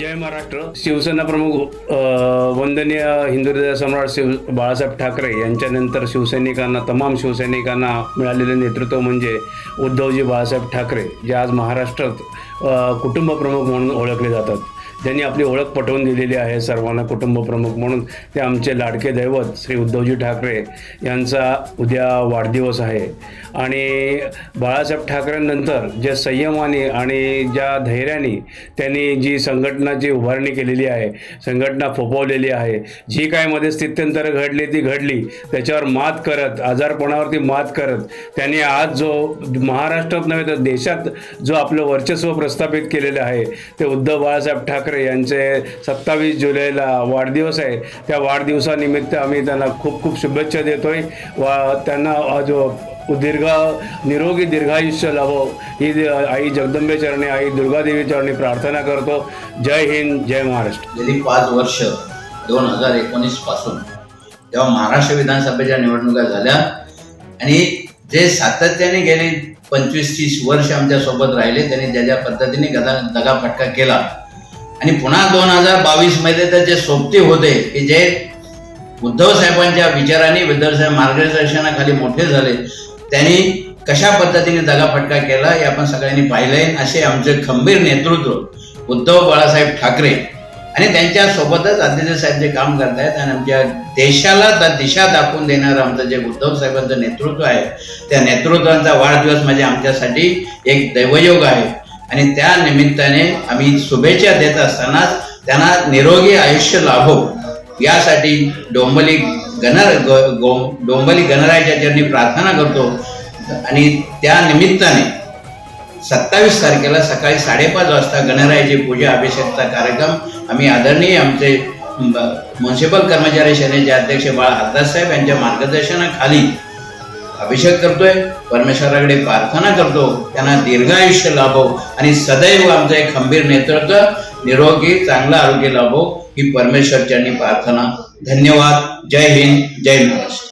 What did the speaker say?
जय महाराष्ट्र. शिवसेना प्रमुख वंदनीय हिंदू सम्राट शिव बाळासाहेब ठाकरे यांच्यानंतर शिवसैनिकांना तमाम शिवसैनिकांना मिळालेले नेतृत्व म्हणजे उद्धवजी बाळासाहेब ठाकरे जे आज महाराष्ट्रात कुटुंब प्रमुख म्हणून ओळखले जातात. ज्यांनी आपली ओळख पटवून दिलेली आहे सर्वांना कुटुंबप्रमुख म्हणून. ते आमचे लाडके दैवत श्री उद्धवजी ठाकरे यांचा उद्या वाढदिवस आहे. आणि बाळासाहेब ठाकरेंनंतर ज्या संयमाने आणि ज्या धैर्याने त्यांनी जी संघटनाची उभारणी केलेली आहे संघटना फोपवलेली आहे जी काय मध्ये स्थित्यंतर घडली ती घडली त्याच्यावर मात करत आजारपणावरती मात करत त्यांनी आज जो महाराष्ट्रात नव्हे तर देशात जो आपलं वर्चस्व प्रस्थापित केलेलं आहे ते उद्धव बाळासाहेब ठाकरे यांचे सत्तावीस जुलैला वाढदिवस आहे. त्या वाढदिवसानिमित्त आम्ही त्यांना खूप खूप शुभेच्छा देतोय. वा त्यांना जो दीर्घ निरोगी दीर्घायुष्य लाभो. ही आई जगदंबे चरणी आई दुर्गादेवी चरणी प्रार्थना करतो. जय हिंद जय महाराष्ट्र. गेली पाच वर्ष दोन हजार एकोणीसपासून जेव्हा महाराष्ट्र विधानसभेच्या निवडणुका झाल्या आणि जे सातत्याने गेले पंचवीस तीस वर्ष आमच्यासोबत राहिले त्यांनी ज्या ज्या पद्धतीने गदा दगाफटका केला आणि पुन्हा दोन हजार बावीसमध्ये तर जे सोबती होते की जे उद्धव साहेबांच्या विचाराने उद्धव साहेब मार्गदर्शनाखाली मोठे झाले त्यांनी कशा पद्धतीने दगाफटका केला हे आपण सगळ्यांनी पाहिलंय असे आमचे खंबीर नेतृत्व उद्धव बाळासाहेब ठाकरे आणि त्यांच्या सोबतच आदित्य साहेब जे काम करतायत आणि आमच्या देशाला त्या दिशा दाखवून देणारं आमचं जे उद्धव साहेबांचं नेतृत्व आहे त्या नेतृत्वाचा वाढदिवस म्हणजे आमच्यासाठी एक दैवयोग आहे. आणि त्या निमित्ताने आम्ही शुभेच्छा देत असतानाच त्यांना निरोगी आयुष्य लाभो. यासाठी डोंबली गणर ग- गो- डोंबली गणरायाच्या चरणी प्रार्थना करतो. आणि त्या निमित्ताने सत्तावीस तारखेला सकाळी साडेपाच वाजता गणरायाची पूजा अभिषेकचा कार्यक्रम आम्ही आदरणीय आमचे म्युन्सिपल कर्मचारी सेनेचे अध्यक्ष बाळ हरदास साहेब यांच्या मार्गदर्शनाखाली अभिषेक करतोय परमेश्वराकडे प्रार्थना करतो त्यांना दीर्घायुष्य लाभो आणि सदैव आमचं एक खंबीर नेतृत्व निरोगी चांगलं आरोग्य लाभो ही परमेश्वरच्यांनी प्रार्थना. धन्यवाद. जय हिंद जय महाराष्ट्र.